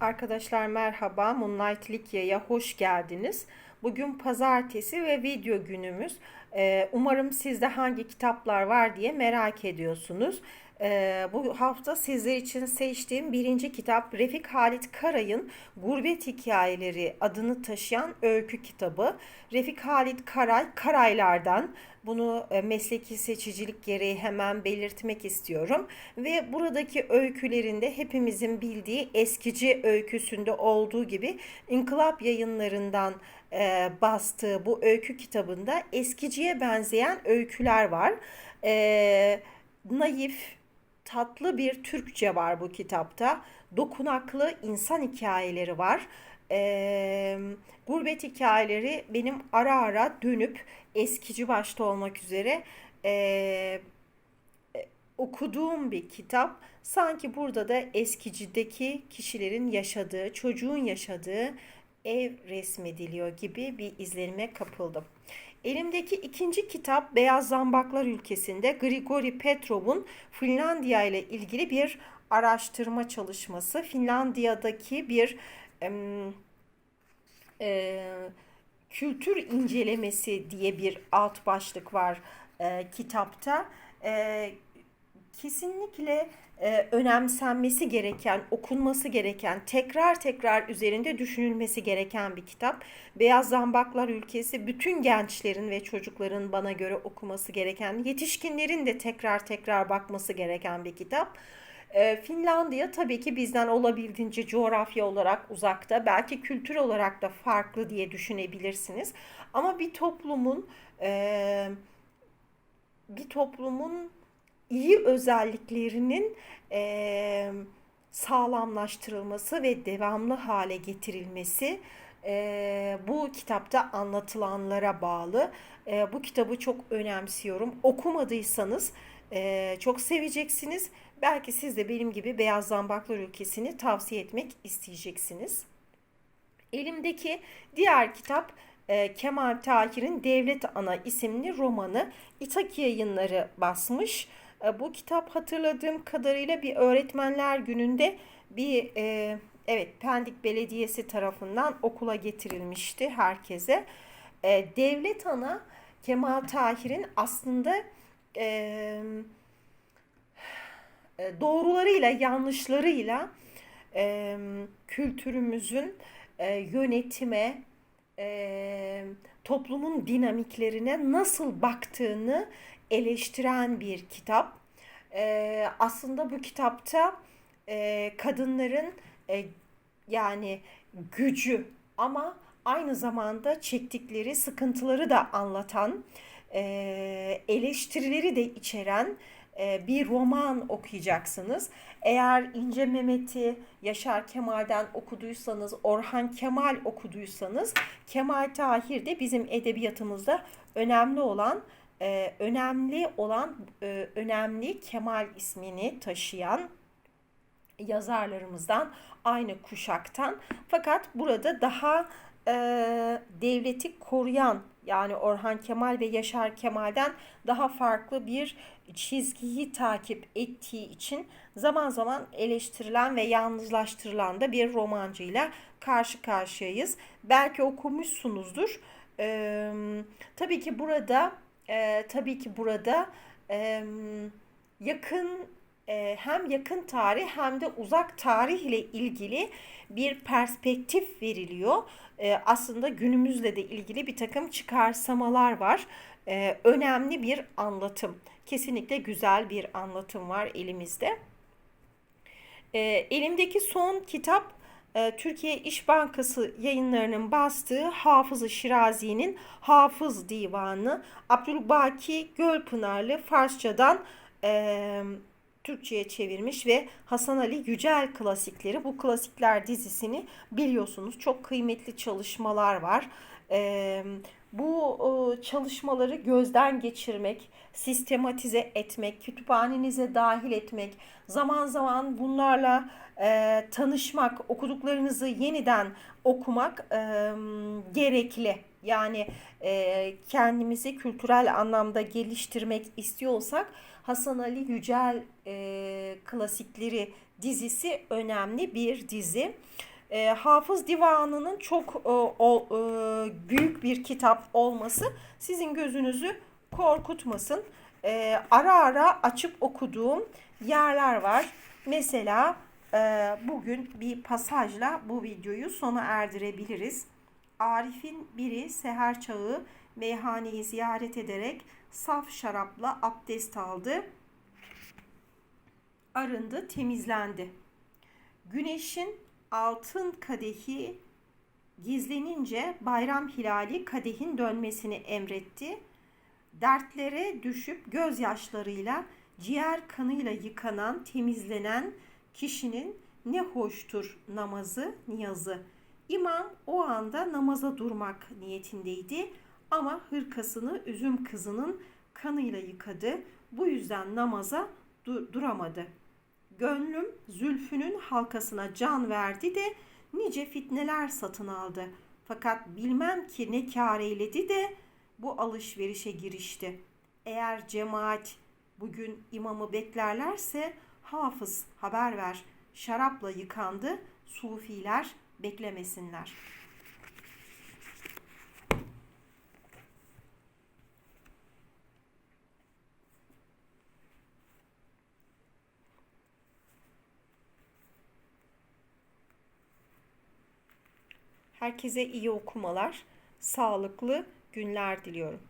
Arkadaşlar merhaba, Moonlight Likya'ya hoş geldiniz. Bugün pazartesi ve video günümüz. Ee, umarım sizde hangi kitaplar var diye merak ediyorsunuz. Ee, bu hafta sizler için seçtiğim birinci kitap Refik Halit Karay'ın Gurbet Hikayeleri adını taşıyan öykü kitabı. Refik Halit Karay, Karaylardan bunu e, mesleki seçicilik gereği hemen belirtmek istiyorum. Ve buradaki öykülerinde hepimizin bildiği eskici öyküsünde olduğu gibi İnkılap yayınlarından e, bastığı bu öykü kitabında eskiciye benzeyen öyküler var. E, naif, tatlı bir Türkçe var bu kitapta. Dokunaklı insan hikayeleri var. E, gurbet hikayeleri benim ara ara dönüp eskici başta olmak üzere e, okuduğum bir kitap. Sanki burada da eskicideki kişilerin yaşadığı, çocuğun yaşadığı ev resmediliyor gibi bir izlenime kapıldım. Elimdeki ikinci kitap Beyaz Zambaklar ülkesinde Grigori Petrov'un Finlandiya ile ilgili bir araştırma çalışması. Finlandiya'daki bir e, e, kültür incelemesi diye bir alt başlık var e, kitapta. E, kesinlikle e, önemsenmesi gereken, okunması gereken, tekrar tekrar üzerinde düşünülmesi gereken bir kitap. Beyaz Zambaklar Ülkesi bütün gençlerin ve çocukların bana göre okuması gereken, yetişkinlerin de tekrar tekrar bakması gereken bir kitap. E, Finlandiya tabii ki bizden olabildiğince coğrafya olarak uzakta, belki kültür olarak da farklı diye düşünebilirsiniz. Ama bir toplumun e, bir toplumun iyi özelliklerinin e, sağlamlaştırılması ve devamlı hale getirilmesi e, bu kitapta anlatılanlara bağlı. E, bu kitabı çok önemsiyorum. Okumadıysanız e, çok seveceksiniz. Belki siz de benim gibi Beyaz Zambaklar ülkesini tavsiye etmek isteyeceksiniz. Elimdeki diğer kitap e, Kemal Tahir'in Devlet Ana isimli romanı İtaki yayınları basmış. E, bu kitap hatırladığım kadarıyla bir öğretmenler gününde bir e, evet Pendik Belediyesi tarafından okula getirilmişti herkese. E, Devlet Ana Kemal Tahir'in aslında e, e, doğrularıyla yanlışlarıyla e, kültürümüzün e, yönetime, e, toplumun dinamiklerine nasıl baktığını eleştiren bir kitap. E, aslında bu kitapta e, kadınların e, yani gücü ama aynı zamanda çektikleri sıkıntıları da anlatan, e, eleştirileri de içeren bir roman okuyacaksınız. Eğer İnce Mehmet'i Yaşar Kemal'den okuduysanız, Orhan Kemal okuduysanız, Kemal Tahir de bizim edebiyatımızda önemli olan e, önemli olan e, önemli Kemal ismini taşıyan yazarlarımızdan aynı kuşaktan. Fakat burada daha e, devleti koruyan yani Orhan Kemal ve Yaşar Kemal'den daha farklı bir çizgiyi takip ettiği için zaman zaman eleştirilen ve yalnızlaştırılan da bir romancıyla karşı karşıyayız. Belki okumuşsunuzdur. Ee, tabii ki burada e, tabii ki burada e, yakın e, hem yakın tarih hem de uzak tarih ile ilgili bir perspektif veriliyor. E, aslında günümüzle de ilgili bir takım çıkarsamalar var. E, önemli bir anlatım. Kesinlikle güzel bir anlatım var elimizde. Elimdeki son kitap Türkiye İş Bankası yayınlarının bastığı Hafız-ı Şirazi'nin Hafız Divanı Abdülbaki Gölpınarlı Farsçadan e, Türkçe'ye çevirmiş ve Hasan Ali Yücel klasikleri. Bu klasikler dizisini biliyorsunuz çok kıymetli çalışmalar var. E, bu çalışmaları gözden geçirmek, sistematize etmek, kütüphanenize dahil etmek, zaman zaman bunlarla e, tanışmak, okuduklarınızı yeniden okumak e, gerekli. Yani e, kendimizi kültürel anlamda geliştirmek istiyorsak Hasan Ali Yücel e, klasikleri dizisi önemli bir dizi. E, Hafız Divanı'nın çok e, o, e, büyük bir kitap olması sizin gözünüzü korkutmasın. E, ara ara açıp okuduğum yerler var. Mesela bugün bir pasajla bu videoyu sona erdirebiliriz. Arif'in biri seher çağı meyhaneyi ziyaret ederek saf şarapla abdest aldı. Arındı, temizlendi. Güneşin altın kadehi gizlenince bayram hilali kadehin dönmesini emretti. Dertlere düşüp gözyaşlarıyla ciğer kanıyla yıkanan, temizlenen kişinin ne hoştur namazı, niyazı. İmam o anda namaza durmak niyetindeydi ama hırkasını üzüm kızının kanıyla yıkadı. Bu yüzden namaza du- duramadı. Gönlüm zülfünün halkasına can verdi de nice fitneler satın aldı. Fakat bilmem ki ne kâr eyledi de bu alışverişe girişti. Eğer cemaat bugün imamı beklerlerse hafız haber ver. Şarapla yıkandı, sufiler beklemesinler. Herkese iyi okumalar, sağlıklı günler diliyorum.